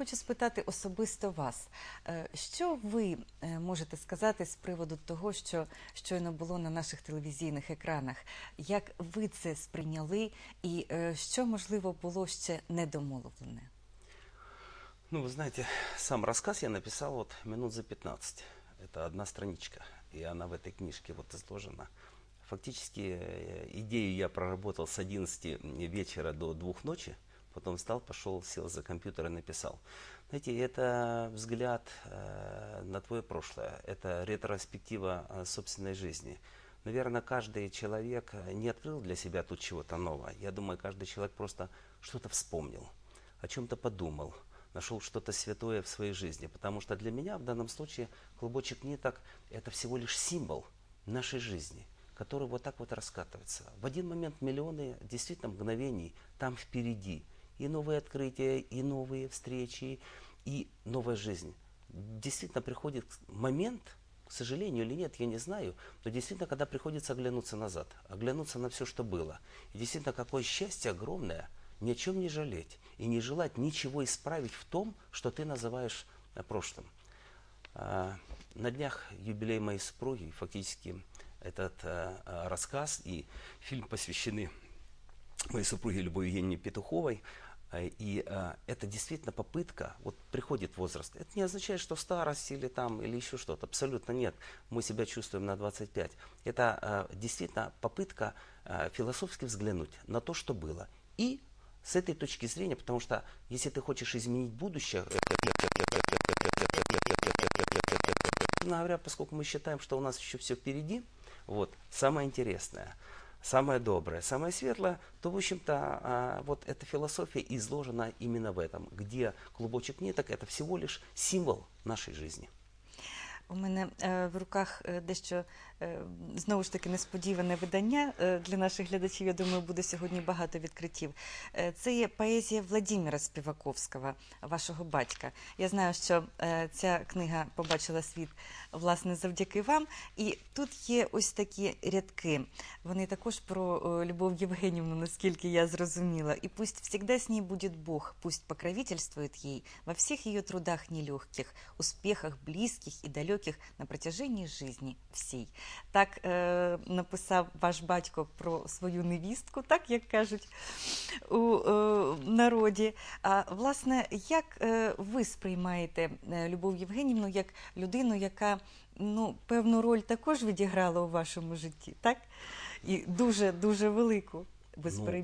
Хочу спитати особисто вас, Е, що ви е, можете сказати з приводу того, що щойно було на наших телевізійних екранах? Як ви це сприйняли, і е, що можливо було ще недомовлене? Ну, вы знаете, сам рассказ я написал вот минут за 15. Это одна страничка, и она в этой книжке вот изложена. Фактически э, идею я проработал с 11 вечера до 2 ночи, Потом встал, пошел, сел за компьютер и написал. Знаете, это взгляд э, на твое прошлое, это ретроспектива э, собственной жизни. Наверное, каждый человек э, не открыл для себя тут чего-то нового. Я думаю, каждый человек просто что-то вспомнил, о чем-то подумал, нашел что-то святое в своей жизни. Потому что для меня в данном случае клубочек ниток – это всего лишь символ нашей жизни, который вот так вот раскатывается. В один момент миллионы действительно мгновений там впереди. И новые открытия, и новые встречи, и новая жизнь. Действительно приходит момент, к сожалению или нет, я не знаю, но действительно, когда приходится оглянуться назад, оглянуться на все, что было. И действительно, какое счастье огромное ни о чем не жалеть и не желать ничего исправить в том, что ты называешь э, прошлым. А, На днях юбилей моей супруги, фактически этот э, э, рассказ и фильм посвящены моей супруге Любови Евгеньевне Петуховой. Э, И э, это действительно попытка, вот приходит возраст. Это не означает, что старость или там, или еще что-то. Абсолютно нет. Мы себя чувствуем на 25. Это э, действительно попытка э, философски взглянуть на то, что было. И с этой точки зрения, потому что если ты хочешь изменить будущее, Честно говоря, поскольку мы считаем, что у нас еще все впереди, вот, самое интересное, самое доброе, самое светлое, то, в общем-то, а, вот эта философия изложена именно в этом, где клубочек ниток – это всего лишь символ нашей жизни. У мене е, в руках е, дещо е, знову ж таки несподіване видання для наших глядачів. Я думаю, буде сьогодні багато відкриттів. Це є поезія Владимира Співаковського, вашого батька. Я знаю, що ця книга побачила світ власне завдяки вам. І тут є ось такі рядки. Вони також про Любов Євгенівну, наскільки я зрозуміла. І пусть всегда с ней будет Бог, пусть покровительствует ей во всех ее трудах нелегких, успехах близких и далеких на протяжении жизни всей. Так е, написав ваш батько про свою невістку, так як кажуть у е, народі. А власне, як е, ви сприймаєте е, Любов Євгенівну як людину, яка ну, певну роль також відіграла у вашому житті, так? І дуже дуже велику.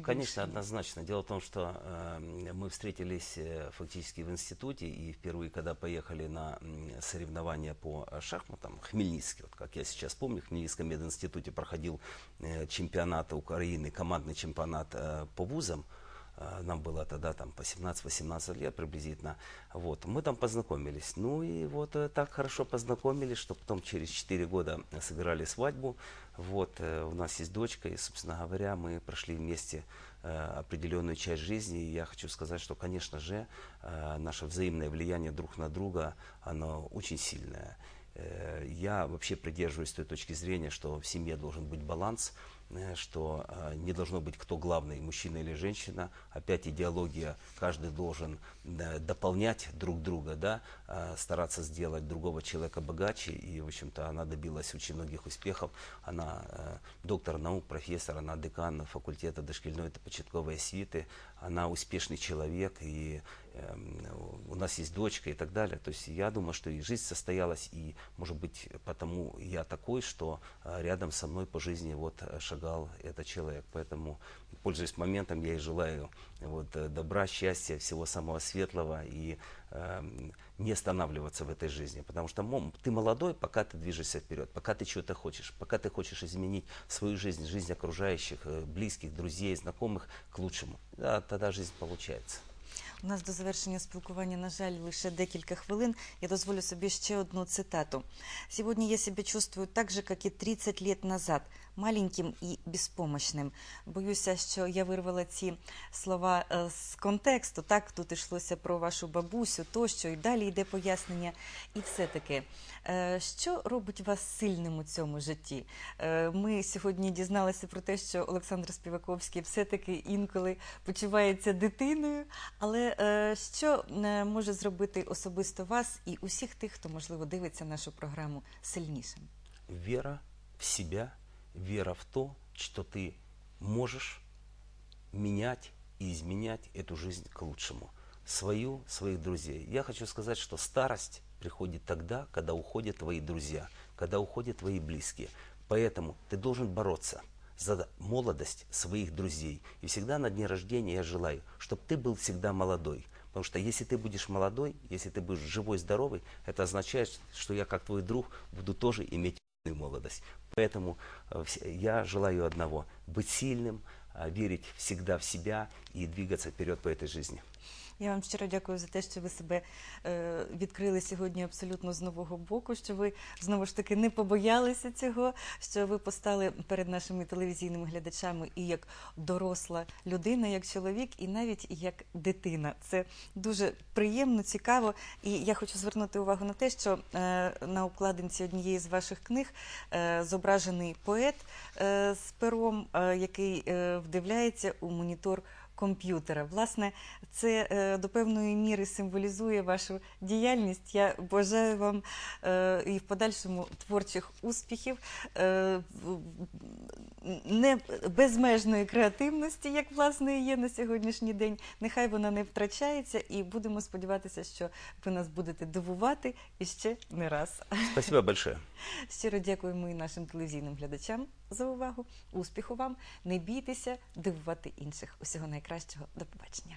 Ну, конечно, однозначно. Дело в том, что э, мы встретились э, фактически в институте, и впервые, когда поехали на м, соревнования по э, шахматам, Хмельницкий, вот как я сейчас помню, в Хмельницком мединституте проходил э, чемпионат Украины, командный чемпионат э, по вузам, Э, нам было тогда там по 17-18 лет приблизительно. Вот. Мы там познакомились. Ну и вот э, так хорошо познакомились, что потом через 4 года сыграли свадьбу. Вот. э, У нас есть дочка, и, собственно говоря, мы прошли вместе э, определенную часть жизни. И я хочу сказать, что, конечно же, э, наше взаимное влияние друг на друга, оно очень сильное. Э, Я вообще придерживаюсь той точки зрения, что в семье должен быть баланс, э, что э, не должно быть кто главный, мужчина или женщина. Опять идеология, каждый должен э, дополнять друг друга, да, э, стараться сделать другого человека богаче. И, в общем-то, она добилась очень многих успехов. Она э, доктор наук, профессор, она декан факультета дошкільної та початкової освіти. Она успешный человек, и эм, у нас есть дочка и так далее. То есть я думаю, что и жизнь состоялась, и, может быть, потому я такой, что э, рядом со мной по жизни вот э, шагал этот человек. Поэтому, пользуясь моментом, я и желаю вот, э, добра, счастья, всего самого светлого и эм, не останавливаться в этой жизни. Потому что мом, ты молодой, пока ты движешься вперед, пока ты чего-то хочешь, пока ты хочешь изменить свою жизнь, жизнь окружающих, э, близких, друзей, знакомых к лучшему. Да, тогда жизнь получается. У нас до завершення спілкування, на жаль, лише декілька хвилин. Я дозволю собі ще одну цитату. «Сегодня я себя чувствую так же, как и 30 лет назад. маленьким і безпомощним. Боюся, що я вирвала ці слова з контексту. Так, тут йшлося про вашу бабусю, тощо, і далі йде пояснення. І все-таки, що робить вас сильним у цьому житті? Е, Ми сьогодні дізналися про те, що Олександр Співаковський все-таки інколи почувається дитиною. Але е, що е, може зробити особисто вас і усіх тих, хто можливо дивиться нашу програму сильнішим? Вера в себя, вера в то, что ты можешь менять и изменять эту жизнь к лучшему. Свою, своих друзей. Я хочу сказать, что старость приходит тогда, когда уходят твои друзья, когда уходят твои близкие. Поэтому ты должен бороться за молодость своих друзей. И всегда на дне рождения я желаю, чтобы ты был всегда молодой. Потому что если ты будешь молодой, если ты будешь живой, здоровый, это означает, что я как твой друг буду тоже иметь молодость. Поэтому э, я желаю одного – быть сильным, а, верить всегда в себя и двигаться вперед по этой жизни. Я вам щиро дякую за те, що ви себе е, відкрили сьогодні абсолютно з нового боку, що ви знову ж таки не побоялися цього, що ви постали перед нашими телевізійними глядачами і як доросла людина, як чоловік, і навіть як дитина. Це дуже приємно, цікаво. І я хочу звернути увагу на те, що е, на обкладинці однієї з ваших книг е, зображений поет з пером, який вдивляється у монітор комп'ютера. Власне, це е, до певної міри символізує вашу діяльність. Я бажаю вам е, і в подальшому творчих успіхів, е, не безмежної креативності, як власне є на сьогоднішній день. Нехай вона не втрачається, і будемо сподіватися, що ви нас будете дивувати і ще не раз. Спасибо большое. Щиро дякуємо і нашим телевізійним глядачам за увагу. Успіху вам! Не бійтеся дивувати інших. Усього найкращого. До побачення.